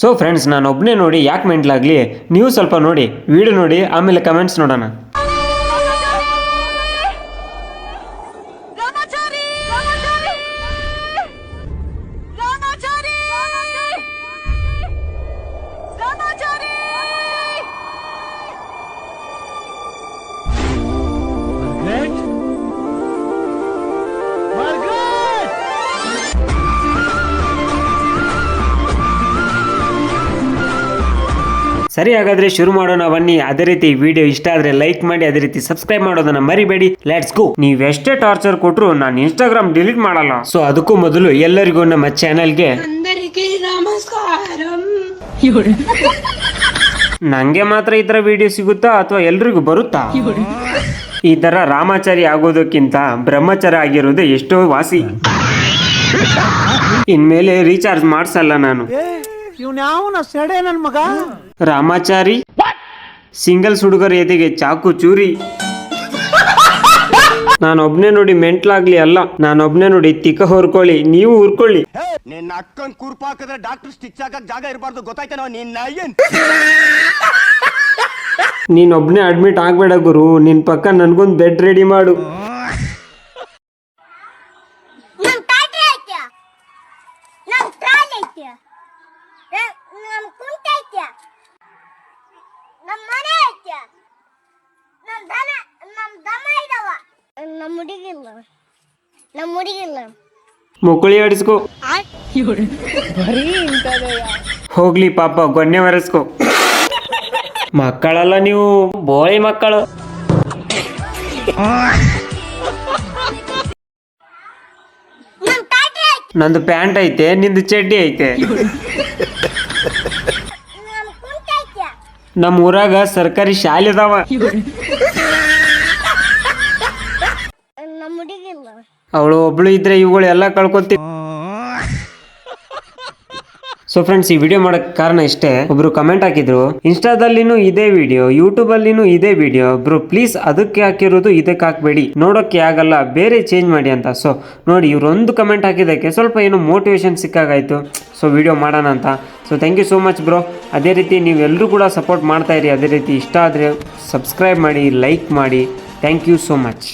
So friends ನಾನು ಒಬ್ಬನೇ ನೋಡಿ ಯಾಕೆ ಮೆಂಟ್ಲಾಗಲಿ ನೀವು ಸ್ವಲ್ಪ ನೋಡಿ, ವಿಡಿಯೋ ನೋಡಿ, ಆಮೇಲೆ ಕಮೆಂಟ್ಸ್ ನೋಡೋಣ. ಸರಿ ಹಾಗಾದ್ರೆ ಶುರು ಮಾಡೋಣ ಬನ್ನಿ. ಅದೇ ರೀತಿ ವಿಡಿಯೋ ಇಷ್ಟ ಆದ್ರೆ ಲೈಕ್ ಮಾಡಿ ಅದೇ ರೀತಿ ಸಬ್ಸ್ಕ್ರೈಬ್ ಮಾಡೋದನ್ನ ಮರಿಬೇಡಿ. ಲೆಟ್ಸ್ ಗೋ ನೀವು ಎಷ್ಟೇ ಟಾರ್ಚರ್ ಕೊಟ್ರು ನಾನು ಇನ್ಸ್ಟಾಗ್ರಾಮ್ ಡಿಲೀಟ್ ಮಾಡಲ್ಲ. ಸೊ ಅದಕ್ಕೂ ಮೊದಲು ಎಲ್ಲರಿಗೂ ನಮ್ಮ ಚಾನೆಲ್ಗೆ ನಂಗೆ ಮಾತ್ರ ಈ ಥರ ವಿಡಿಯೋ ಸಿಗುತ್ತಾ ಅಥವಾ ಎಲ್ರಿಗೂ ಬರುತ್ತಾ? ಈ ಥರ ರಾಮಾಚಾರಿ ಆಗೋದಕ್ಕಿಂತ ಬ್ರಹ್ಮಚಾರಿ ಆಗಿರೋದು ಎಷ್ಟೋ ವಾಸಿ. ಇನ್ಮೇಲೆ ರೀಚಾರ್ಜ್ ಮಾಡಿಸಲ್ಲ ನಾನು. ಇವ್ನ್ಯಾವನ ಸೆಡೆ ನನ್ನ ಮಗ? ರಾಮಾಚಾರಿ ಸಿಂಗಲ್ ಹುಡುಗರ ಎದೆಗೆ ಚಾಕು ಚೂರಿ. ನಾನೊಬ್ನೇ ನೋಡಿ ಮೆಂಟ್ಲಾಗ್ಲಿ ಅಲ್ಲ ನಾನೊಬ್ನೇ ನೋಡಿ ತಿಕ್ಕ ಹೊರ್ಕೊಳ್ಳಿ ನೀವು ಹುರ್ಕೊಳ್ಳಿ ನಿನ್ನ ಅಕ್ಕನ್ ಕುರ್ಪಾಕಿದ್ರೆ ಡಾಕ್ಟರ್ ಸ್ಟಿಚ್ ಹಾಕಕ್ ಜಾಗ ಇರಬಾರ್ದು ಗೊತ್ತಾಯ್ತೇನೋ? ನಿನ್ನ ಏನ್ ನೀನೊಬ್ನೇ ಅಡ್ಮಿಟ್ ಆಗ್ಬೇಡ ಗುರು ನಿನ್ ಪಕ್ಕ ನನ್ಗೊಂದ್ ಬೆಡ್ ರೆಡಿ ಮಾಡು. ನಮ್ ಟ್ರಾಲ್ ಐತ್ಯ ನಮ್ ಕುಂಟ ಐತ್ಯ? ನಮ್ ಮನೆ ಐತ್ಯ? ನಮ್ ದನ ನಮ್ ದಮ ಇದಾವ. ನಮ್ ಹುಡುಗಿಲ್ಲ ನಮ್ ಹುಡುಗಿಲ್ಲ ಮುಕುಳಿ ಆಡಿಸ್ಕೋ. ಹೋಗ್ಲಿ ಪಾಪ ಗೊನ್ನೆ ಒರೆಸ್ಕೋ. ಮಕ್ಕಳಲ್ಲ ನೀವು ಬೋಳಿ ಮಕ್ಕಳು. ನಂದು ಪ್ಯಾಂಟ್ ಐತೆ ನಿಂದು ಚಡ್ಡಿ ಐತೆ. ನಮ್ಮ ಊರಾಗ ಸರ್ಕಾರಿ ಶಾಲೆ ಅದಾವ. ಅವಳು ಒಬ್ಳು ಇದ್ರೆ ಇವುಗಳು ಎಲ್ಲ ಕಳ್ಕೊತಿ ಸೊ ಫ್ರೆಂಡ್ಸ್ ಈ ವಿಡಿಯೋ ಮಾಡಕ್ ಕಾರಣ ಇಷ್ಟೇ. ಒಬ್ರು ಕಮೆಂಟ್ ಹಾಕಿದ್ರು, ಇನ್ಸ್ಟಾದಲ್ಲಿನೂ ಇದೇ ವಿಡಿಯೋ ಯೂಟ್ಯೂಬ್ ಅಲ್ಲಿನೂ ಇದೇ ವಿಡಿಯೋ ಬ್ರೋ ಪ್ಲೀಸ್ ಅದಕ್ಕೆ ಹಾಕಿರೋದು ಇದಕ್ಕೆ ಹಾಕ್ಬೇಡಿ. ನೋಡೋಕೆ ಆಗಲ್ಲ, ಬೇರೆ ಚೇಂಜ್ ಮಾಡಿ ಅಂತ. ಸೊ ನೋಡಿ, ಇವ್ರೊಂದು ಕಮೆಂಟ್ ಹಾಕಿದ್ದಕ್ಕೆ ಸ್ವಲ್ಪ ಏನೋ ಮೋಟಿವೇಶನ್ ಸಿಕ್ಕಾಗಾಯ್ತು. ಸೊ ವಿಡಿಯೋ ಮಾಡೋಣ ಅಂತ. So thank you so much bro. ಅದೇ ರೀತಿ ನೀವೆಲ್ಲರೂ ಕೂಡ ಸಪೋರ್ಟ್ ಮಾಡ್ತಾ ಇರಿ. ಅದೇ ರೀತಿ ಇಷ್ಟ ಆದರೆ ಸಬ್ಸ್ಕ್ರೈಬ್ ಮಾಡಿ ಲೈಕ್ ಮಾಡಿ. Thank you so much